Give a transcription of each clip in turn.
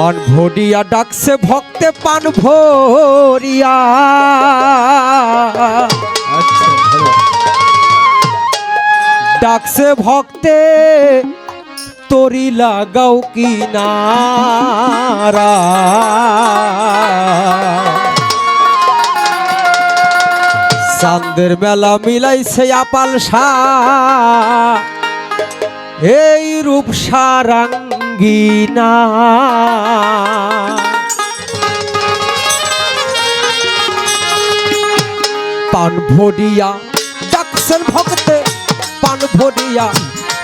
পান ভরিয়া ডাকছে, ভক্তে পান ভরিয়া। ডাকছে, ভক্তে, তরি লাগাও কি নারা চান্দের মেলা মিলাইছে আপাল সা এই রূপ সারাঙ্গিনা পান ভরিয়া ডাকছেন ভক্তে, পান ভরিয়া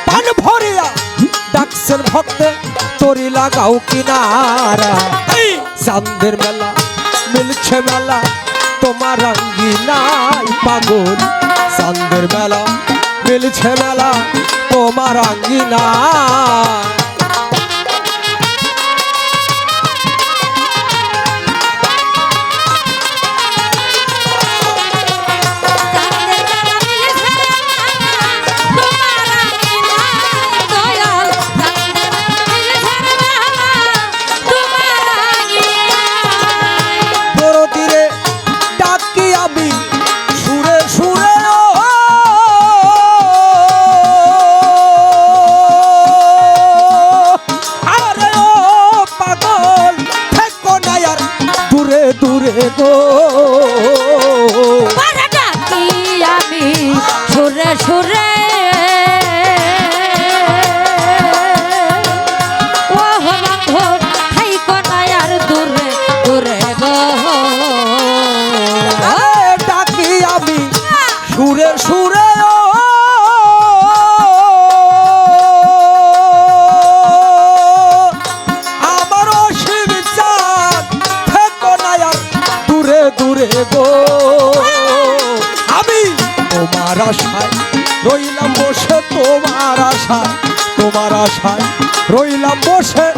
পান ভরিয়া ডাকছেন ভক্তে, তরি লাগাও কিনারা। চান্দের মেলা, মিলছে মেলা, তোমার নাই পাগল। চান্দের মেলা, মিলছে মেলা, তোমার আঙ্গিনা বড় সুরে রইলাম বসে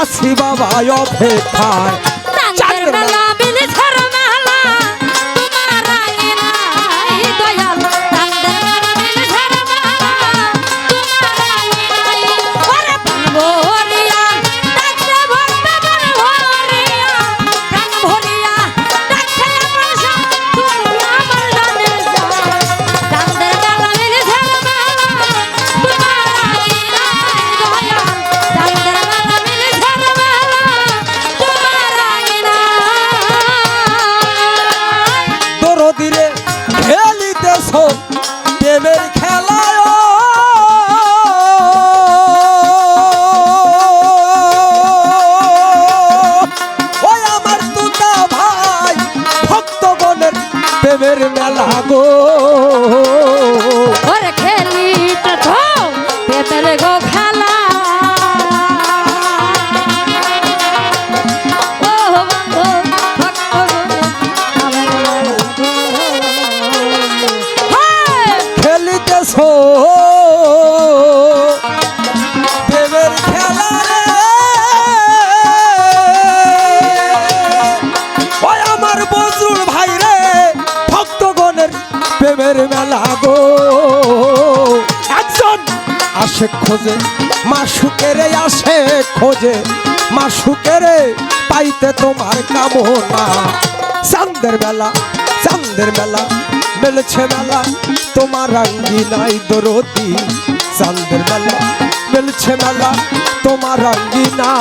আসি বাবা অপেক্ষায়। প্রেমের মেলা গো। খেলিতে তো পেটের গো খেলা। খেলিতেছ। গো একজন আসে খোঁজে, মাসুকেরে আসে খোঁজে, মাসুকেরে পাইতে তোমার কামনা। চান্দের বেলা চান্দের বেলা মেলেছে মেলা, তোমার রাঙ্গি নাই দরদি। চান্দের বেলা মেলছে মেলা, তোমার রাঙ্গি না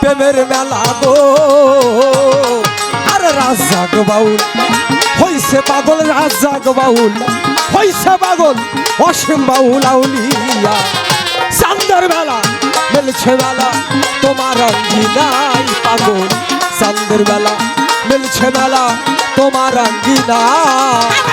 প্রেমের মেলা গো আর রাজাক বাউল হইছে পাগল রাজাক বাউল হইছে পাগল অসীম বাউল আউলিয়া চান্দের মেলা মেলা তোমার অঙ্গিনাই পাগল চান্দের মেলা মিলছে মেলা তোমার আঙিনায়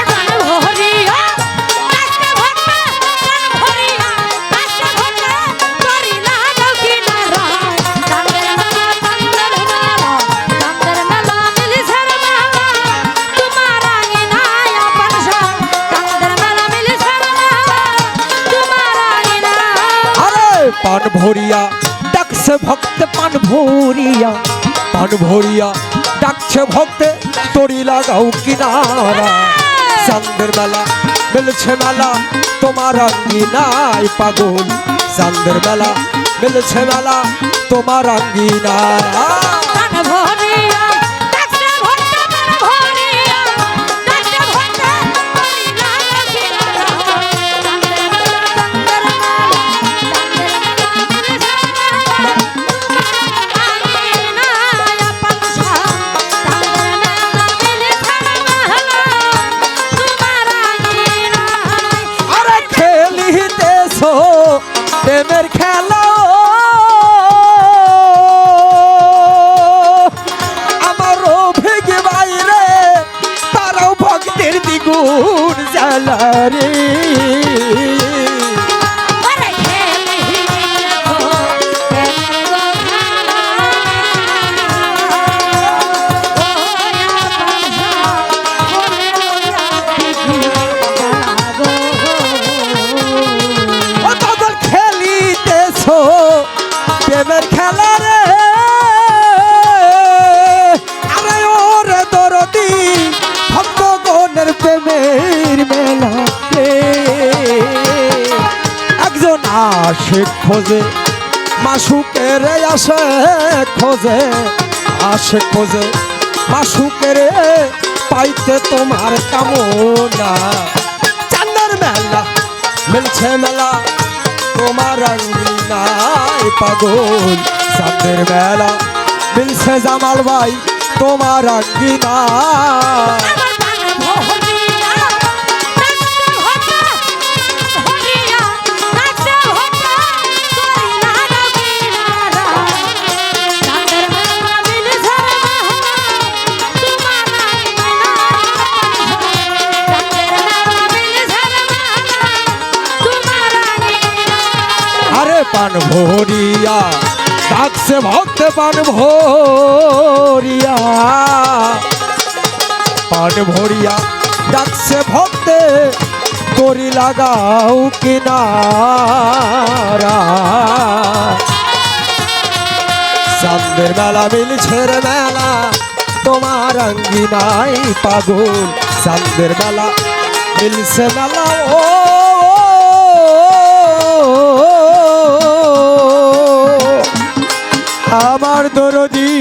পান ভরিয়া ডাকছে ভক্তে পান ভরিয়া পান ভরিয়া ডাকছে ভক্তে তরি লাগাও কিনারা। চান্দের বেলা মিলছে মেলা তোমার আঙ্গিনায় পাগল। চান্দের বেলা মিলছে মেলা তোমার আঙ্গিনারা দ্বিগুণ জ্বালা রে। প্রেমের মেলাতে একজন আশে খোঁজে, মাসুকের আসে খোঁজে আসে খোঁজে, মাসুকের পাইতে তোমার কামনা। চান্দার মেলা, মিলছে মেলা, তোমার নাই পাগল। চাঁদের মেলা, মিলছে জামাল ভাই, তোমার আঙ্গিনা পান ভরিয়া, ডাকছে ভক্ত পান ভরিয়া। পান ভরিয়া, ডাকছে ভক্তে, করি লাগাও কিনারা। চান্দের মেলা মিলছে রে মেলা তোমার আঙ্গিনাই পাগল। চান্দের মেলা মিলছে মেলা, ও আমার দরদি।